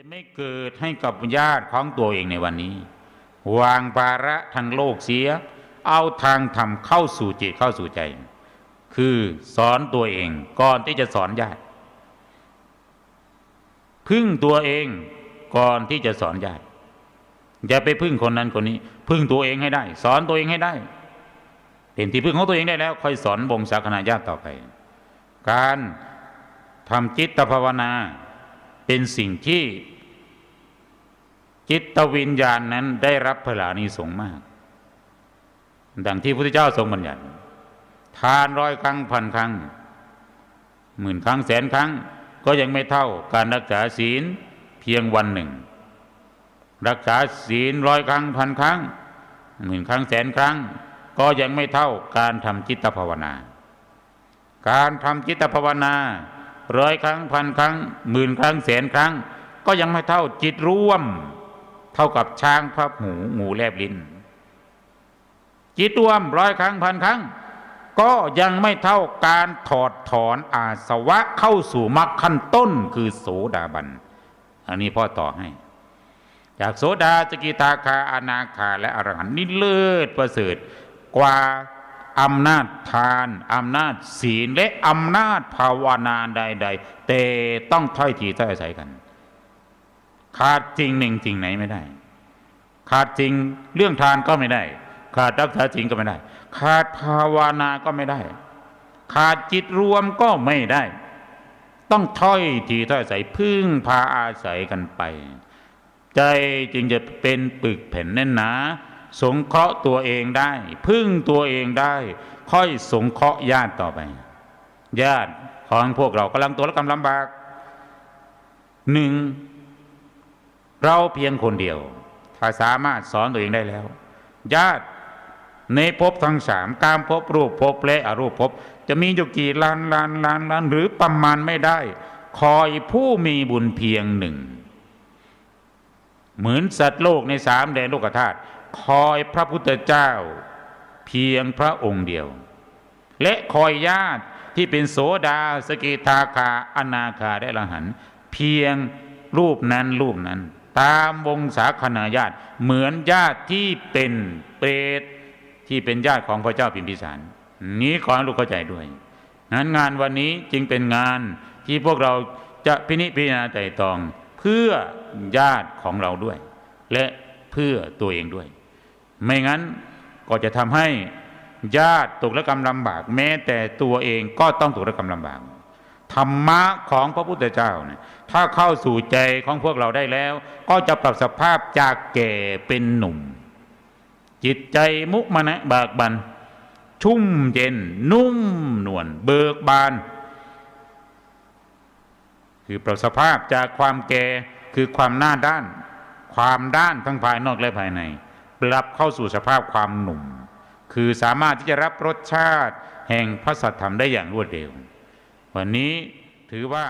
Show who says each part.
Speaker 1: จะไม่เกิดให้กับญาติของตัวเองในวันนี้ วางภาระทางโลกเสีย เอาทางธรรมเข้าสู่จิตเข้าสู่ใจ คือสอนตัวเองก่อนที่จะสอนญาติพึ่งตัวเองก่อนที่จะสอนญาติอย่าไปพึ่งคนนั้นคนนี้ พึ่งตัวเองให้ได้ สอนตัวเองให้ได้ เป็นที่พึ่งของตัวเองได้แล้ว ค่อยสอนบงสาคณาญาติต่อไป การทำจิตภาวนา เป็นสิ่งที่จิตวิญญาณนั้นได้รับพลานิสงส์มาก ดังที่พระพุทธเจ้าทรงบัญญัติทานร้อยครั้งพันครั้งหมื่นครั้งแสนครั้ง ก็ยังไม่เท่าการรักษาศีลเพียงวันหนึ่ง รักษาศีลร้อยครั้งพันครั้งหมื่นครั้งแสนครั้ง ก็ยังไม่เท่าการทำจิตภาวนา การทำจิตภาวนา ร้อยครั้งพันครั้งหมื่นครั้งแสนครั้ง ก็ยังไม่เท่าจิตร่วม เท่ากับช้างพับหูงูแลบลิ้นจิตรวมร้อยครั้งพันครั้ง ก็ยังไม่เท่าการถอดถอนอาสวะเข้าสู่มรรคขั้นต้นคือโสดาบัน อันนี้พ่อต่อให้ จากโสดาสกิทาคาอนาคาและอรหันต์นี่เลิศประเสริฐกว่า อำนาจทานอำนาจศีลและอำนาจภาวนาใด ๆ แต่ต้องถ้อยทีถ้อยอาศัยกัน ขาดจริงหนึ่งจริงไหนไม่ได้ ขาดจริงเรื่องทานก็ไม่ได้ ขาดรักษาจริงก็ไม่ได้ ขาดภาวนาก็ไม่ได้ ขาดจิตรวมก็ไม่ได้ ต้องถ้อยทีถ้อยอาศัยพึ่งพาอาศัยกันไป ใจจึงจะเป็นปึกแผ่นแน่นหนา สงเคราะห์ตัวเองได้ พึ่งตัวเองได้ ค่อยสงเคราะห์ญาติต่อไป ญาติของพวกเรากำลังตัวและกำลำบากหนึ่งเราเพียงคนเดียว ถ้าสามารถสอนตัวเองได้แล้ว ญาติในภพทั้งสามการภพรูปภพและอรูปภพจะมีอยู่กี่ล้านล้านล้านล้านหรือประมาณไม่ได้ คอยผู้มีบุญเพียงหนึ่ง เหมือนสัตว์โลกในสามแดนโลกธาตุ คอยพระพุทธเจ้า เพียงพระองค์เดียว และคอยญาติที่เป็นโสดาสกิทาคาอนาคาได้ละหัน เพียงรูปนั้นรูปนั้น ตามวงศาคณาญาติเหมือนญาติที่เป็นเปรตที่เป็นญาติของพระเจ้าพิมพิสาร นี้ขอให้ลูกเข้าใจด้วยนั้นงานวันนี้จึงเป็นงานที่พวกเราจะพินิจพิจารณาใจตอง เพื่อญาติของเราด้วย และเพื่อตัวเองด้วย ไม่งั้นก็จะทำให้ญาติตกระกรรมลำบาก แม้แต่ตัวเองก็ต้องตกระกรรมลำบากธรรมะของพระพุทธเจ้าเนี่ยถ้าเข้าสู่ใจของพวกเราได้แล้ว ก็จะปรับสภาพจากแก่เป็นหนุ่ม จิตใจมุมนะบากบัน ชุ่มเย็น นุ่มนวลเบิกบาน คือปรับสภาพจากความแก่คือความหน้าด้าน ความด้านทั้งภายนอกและภายใน ปรับเข้าสู่สภาพความหนุ่ม คือสามารถที่จะรับรสชาติแห่งพระสัทธรรมได้อย่างรวดเร็ว วันนี้ถือว่า